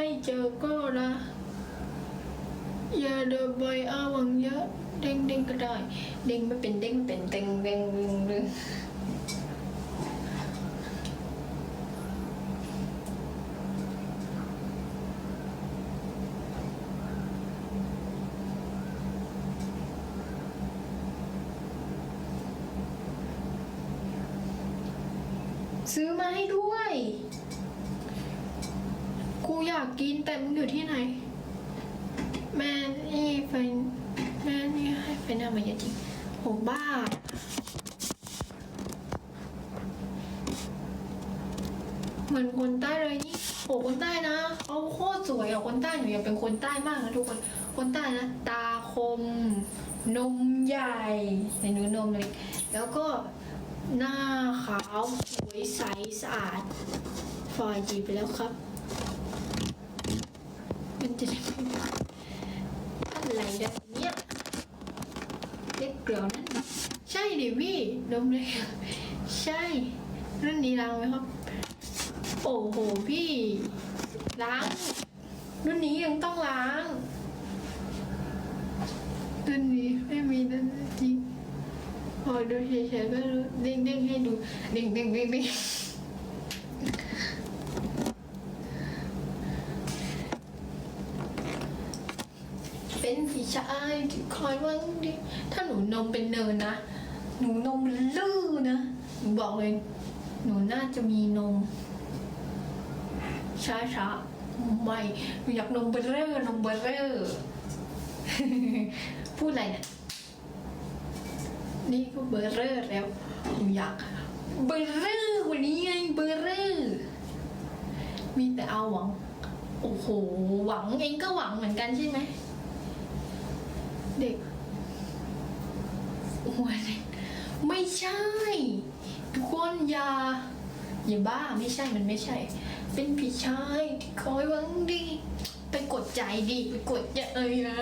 ไม่เจอก็ละอย่าเดินไปอาหวังเยอะเด้งเด้งก็ได้ เด้งไม่เป็นเด้งไม่เป็นเด้งเด้งเด้งเด้งซื้อมาให้ด้วย อยากกินแต่มึงอยู่ที่ไหน แม่นี่เป็นแม่นี่ให้เป็นอะจริงโหบ้า เหมือนคนใต้เลยนี่โหคนใต้นะเขาโคตรสวยอะคนใต้หนูอยากเป็นคนใต้มากนะทุกคน คนใต้นะตาคม นมใหญ่ในหนูนมเลย แล้วก็หน้าขาวสวยใสสะอาดฟอยจีไปแล้วครับ จะได้ไม่อะไรแบบเนี้ยเล็กเกลียวนั่นใช่ดิพี่นมเลยใช่รุ่นนี้ล้างไหมครับ โอ้โหพี่ล้างรุ่นนี้ยังต้องล้างรุ่นนี้ไม่มีนั่นจริงพอดูเฉยๆก็รู้เด้งเด้งๆให้ดูเด้งเด้งเด้งเป็นผี ชายที่คอยวังดีถ้าหนูนมเป็นเนินนะ หนูนมลื่อนะหนูบอกเลย หนูน่าจะมีนม ช้าช้าไม่หนูอยากนมเบอร์เรอร์นมเบอร์เรอร์พูดอะไรเนี่ยนี่ก็เบอร์เรอร์แล้วหนูอยากเบอร์เรอร์วันนี้ไงเบอร์เรอร์มีแต่เอาหวัง โอ้โห หวังเองก็หวังเหมือนกันใช่ไหม เด็กหัวเด็กไม่ใช่ ทุกคนอย่าอย่าบ้าไม่ใช่มันไม่ใช่ เป็นพี่ชายที่คอยหวังดี ไปกดใจดีไปกดใจเอ้ยนะ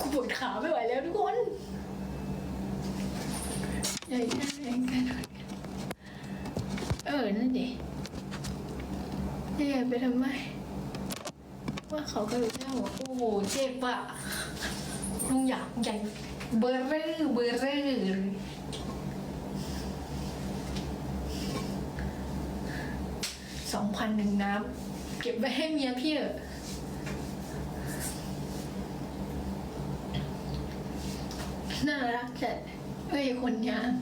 กูปวดขาไม่ไหวแล้วทุกคนใหญ่แค่ไหนกันเออนั่นดิใหญ่ไปทำไมว่าเขาก็รู้แค่หัวโอ้โหเจ็บอะ ลุงอยากใหญ่เบอร์เรอเบอร์เรอร์สองพันหนึ่งน้ำเก็บไว้ให้เมียพี่เถอะน่ารักจัดเอ้ยคนยาม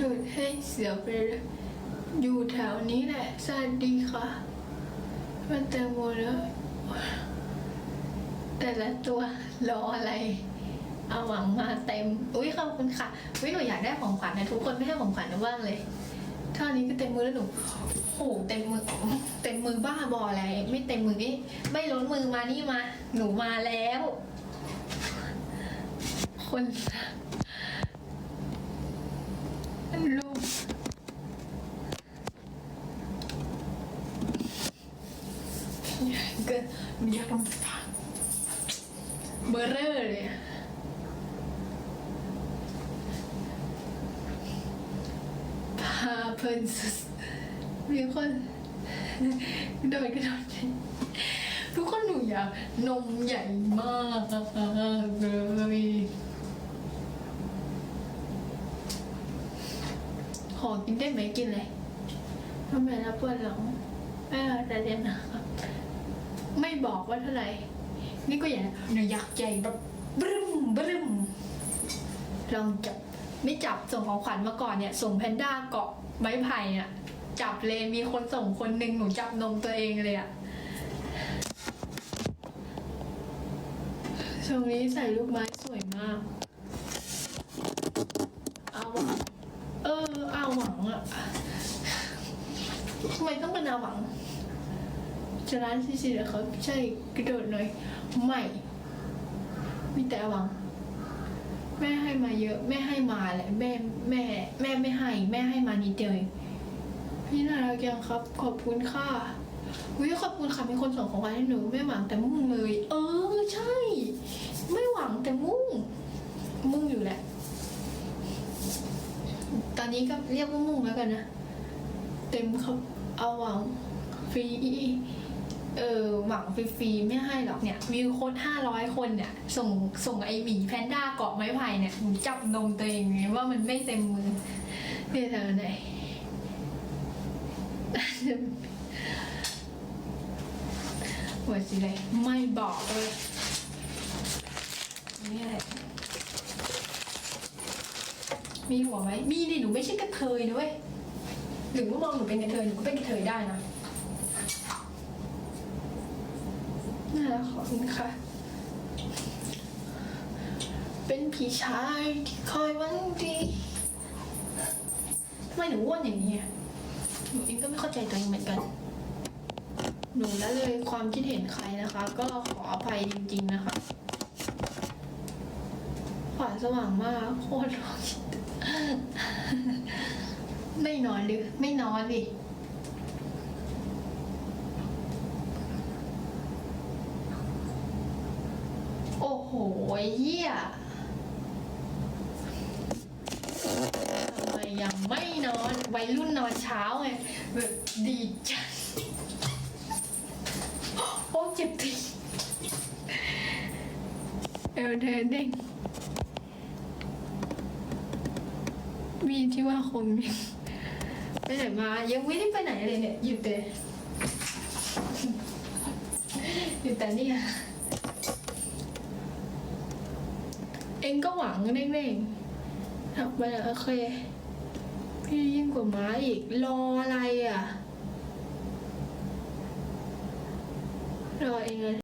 ดูดให้เสียไปอยู่แถวนี้แหละ สวัสดีค่ะ มันแตงโมแล้ว แต่ละตัวรออะไร เอาหวังมาเต็ม อุ้ยขอบคุณค่ะอุ้ยหนูอยากได้ของขวัญนะทุกคนไม่ให้ของขวัญนูบ้างเลยเท่านี้ก็เต็มมือแล้วหนูโอ้โหเต็มมือเต็มมือบ้าบออะไร ไม่เต็มมือนี่ไม่ล้นมือมานี่มา หนูมาแล้ว คนลูก เกินมียากลงฟังเบอร์เรอร์เลยพาเพลินสุดมีคนโดยกระโดดทุกคนหนูอยากนมใหญ่มากเลยขอกินได้ไหมกินเลยทำไมนะปวดหลังไม่เอาแต่เรียนนะครับ ไม่บอกว่าเท่าไหร่ นี่ก็อย่างหนูอยากใหญ่แบบบรึมบรึมลองจับไม่จับส่งของขวัญมาก่อนเนี่ยส่งแพนด้าเกาะไม้ไผ่เนี่ยจับเลยมีคนส่งคนหนึ่งหนูจับนมตัวเองเลยอะช่วงนี้ใส่ลูกไม้สวยมาก เอาหวัง เออ เอาหวังอะทำไมต้องเป็นเอาหวัง จะร้านซีซีเหรอครับใช่กระโดดหน่อยไม่มีแต่หวัง แม่ให้มาเยอะ แม่ให้มาแหละแม่แม่ แม่ไม่ให้ แม่ให้มานิดเดียวเองพี่น่ารักยังครับ ขอบคุณค่ะวิขอบคุณค่ะมีคนส่งของขวัญให้หนู ไม่หวังแต่มุ่งเลย เออใช่ ไม่หวังแต่มุ่ง มุ่งอยู่แหละ ตอนนี้ก็เรียกว่ามุ่งแล้วกันนะ เต็มครับเอาหวังฟรี หวังฟรีๆไม่ให้หรอกเนี่ยวิวโค้ดห้าร้อยคนเนี่ยส่งส่งไอหมีแพนด้าเกาะไม้ไผ่เนี่ยหนูจับนมตัวเองไงว่ามันไม่เต็มมือเนี่ยเธอไหนหัวสิเลยไม่บอกเลยนี่แหละมีหัวไหมมีดิหนูไม่ใช่กระเทยด้วยหรือว่ามองหนูเป็นกระเทยหนูก็เป็นกระเทยได้นะ น่ารักขอบคุณค่ะ เป็นพี่ชายที่คอยวังดีทำไมหนูอ้วนอย่างนี้อะหนูเองก็ไม่เข้าใจตัวเองเหมือนกัน หนูละเลยความคิดเห็นใครนะคะ ก็ขออภัยจริง ๆนะคะขวาสว่างมากโคตรร้อนไม่นอนหรือไม่นอนดิ โอ้โหเหี้ยทำไมยังไม่นอนวัยรุ่นนอนเช้าไงแบบดีจังโอ้เจ็บทีเอวเธอเด้งมีที่ว่าคมยังไปไหนมายังไม่ได้ไปไหนเลยเนี่ยอยู่แต่อยู่แต่นี่ยเองก็หวังเน่งๆทำไปโอเค พี่ยิ่งกว่าม้าอีก รออะไรอะ รอเองเลย